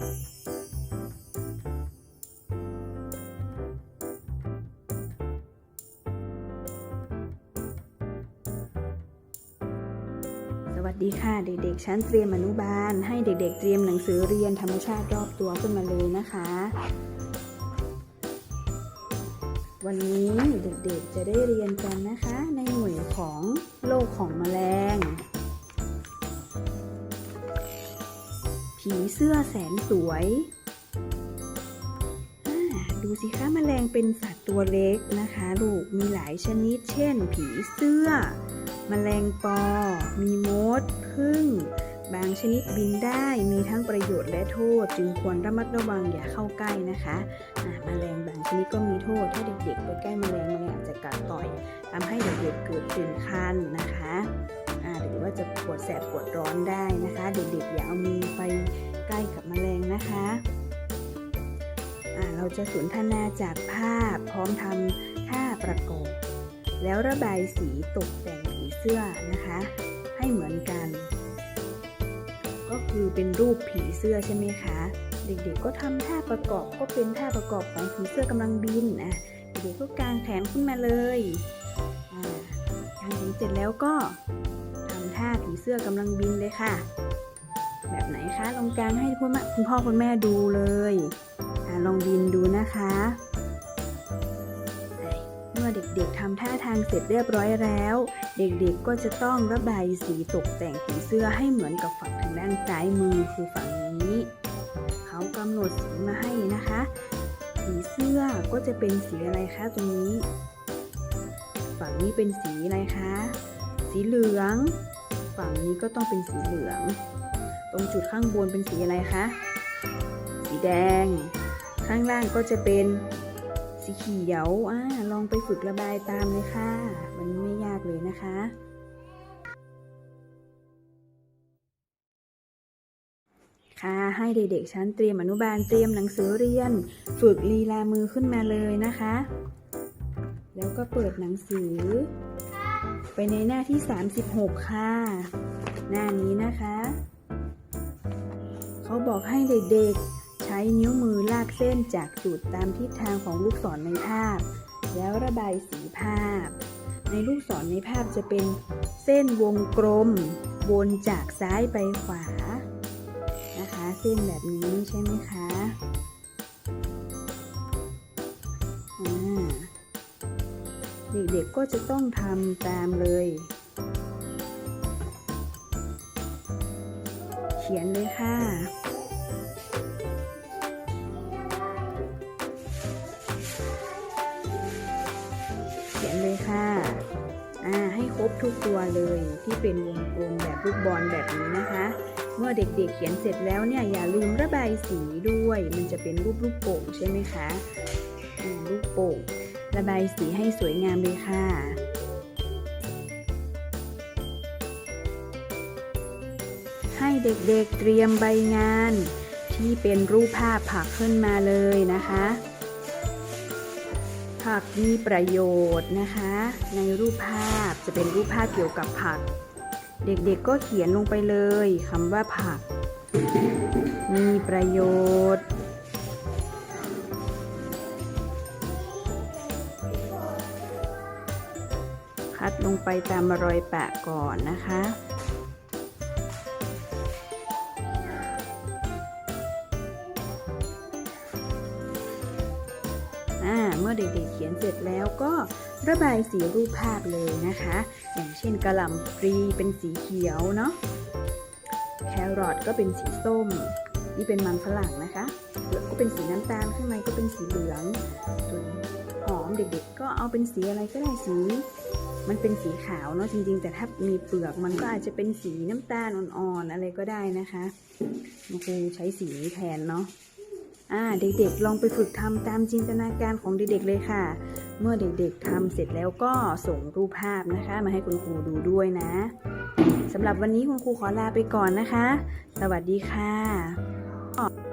สวัสดีค่ะเด็กๆ ชั้นเตรียมอนุบาล ให้เด็กๆ เตรียมหนังสือเรียนธรรมชาติรอบตัวขึ้นมาเลยนะคะ วันนี้เด็กๆจะได้เรียนกันนะคะ ในหน่วยของโลกของแมลง ผีเสื้อแสนสวย ดูสิคะแมลงเป็นสัตว์ตัวเล็กนะคะ ลูกมีหลายชนิด เช่น ผีเสื้อแมลงปอ มีมดพึ่ง บางชนิดบินได้มีทั้งประโยชน์และโทษ จึงควรระมัดระวังอย่าเข้าใกล้นะคะอ่าแมลงบางชนิดก็มีโทษ ถ้าเด็กๆ ไปใกล้แมลงแมลงอาจจะกัดต่อยทำให้เด็กๆเกิดผื่นคันนะคะ หรือว่าจะปวดแสบปวดร้อนได้นะคะ เด็กๆอย่าเอามือไปใกล้กับแมลงนะคะเราจะสนทนาจากภาพพร้อมทำท่าประกอบแล้วระบายสีตกแต่งผีเสื้อนะคะ ให้เหมือนกัน ก็คือเป็นรูปผีเสื้อใช่ไหมคะ เด็กๆก็ทำท่าประกอบก็เป็นท่าประกอบของผีเสื้อกำลังบินนะเด็กๆก็กางแขนขึ้นมาเลยอ่ากางแขนเสร็จแล้วก็ ผีเสื้อกำลังบินเลยค่ะ แบบไหนคะลองกางให้คุณแม่คุณพ่อคุณแม่ดูเลยอลองบินดูนะคะเมื่อเด็กๆทำท่าทางเสร็จเรียบร้อยแล้ว เด็กๆก็จะต้องระบายสีตกแต่งผีเสื้อให้เหมือนกับฝั่งทางด้านซ้ายมือคือฝั่งนี้ เขากำหนดสีมาให้นะคะผีเสื้อก็จะเป็นสีอะไรคะตรงนี้ ฝั่งนี้เป็นสีอะไรคะ สีเหลือง ฝั่งนี้ก็ต้องเป็นสีเหลือง ตรงจุดข้างบนเป็นสีอะไรคะ สีแดง ข้างล่างก็จะเป็นสีเขียวอ่าลองไปฝึกระบายตามเลยค่ะวันไม่ยากเลยนะคะ ค่ะ ให้เด็กๆชั้นเตรียมอนุบาลเตรียมหนังสือเรียน ฝึกลีลามือขึ้นมาเลยนะคะ แล้วก็เปิดหนังสือ ในหน้าที่ 36 ค่ะ หน้านี้นะคะ เขาบอกให้เด็กๆ ใช้นิ้วมือลากเส้นจากจุดตามทิศทางของลูกศรในภาพ แล้วระบายสีภาพ ในลูกศรในภาพจะเป็นเส้นวงกลม วนจากซ้ายไปขวา นะคะ เส้นแบบนี้ใช่ไหมคะ อ่า เด็กๆก็จะต้องทำตามเลย เขียนเลยค่ะเขียนเลยค่ะ อ่า ให้ครบทุกตัวเลยที่เป็นวงกลมแบบลูกบอลแบบนี้นะคะ เมื่อเด็กๆเขียนเสร็จแล้วเนี่ยอย่าลืมระบายสีด้วย มันจะเป็นรูปลูกโป่งใช่ไหมคะอ่าลูกโป่ง ระบายสีให้สวยงามเลยค่ะให้เด็กๆเตรียมใบงาน ที่เป็นรูปภาพผักขึ้นมาเลยนะคะ ผักมีประโยชน์นะคะ ในรูปภาพจะเป็นรูปภาพเกี่ยวกับผัก เด็กๆก็เขียนลงไปเลยคำว่าผัก มีประโยชน์ ลงไปตามรอยแปะก่อนนะคะอ่าเมื่อเด็กๆเขียนเสร็จแล้วก็ระบายสีรูปภาพเลยนะคะ อย่างเช่นกระหล่ำปลีเป็นสีเขียวเนาะ แครอทก็เป็นสีส้ม นี่เป็นมันฝรั่งนะคะเปลือกก็เป็นสีน้ำตาลข้างในก็เป็นสีเหลืองส่วนหอมเด็กๆ ก็เอาเป็นสีอะไรก็ได้สี มันเป็นสีขาวเนาะจริงๆ แต่ถ้ามีเปลือกมันก็อาจจะเป็นสีน้ำตาลอ่อนๆอะไรก็ได้นะคะมันคงใช้สีนี้แทนเนาะอ่าเด็กๆลองไปฝึกทำตามจินตนาการของเด็กๆเลยค่ะ เมื่อเด็กๆทำเสร็จแล้วก็ส่งรูปภาพนะคะ มาให้คุณครูดูด้วยนะสำหรับวันนี้คุณครูขอลาไปก่อนนะคะ สวัสดีค่ะ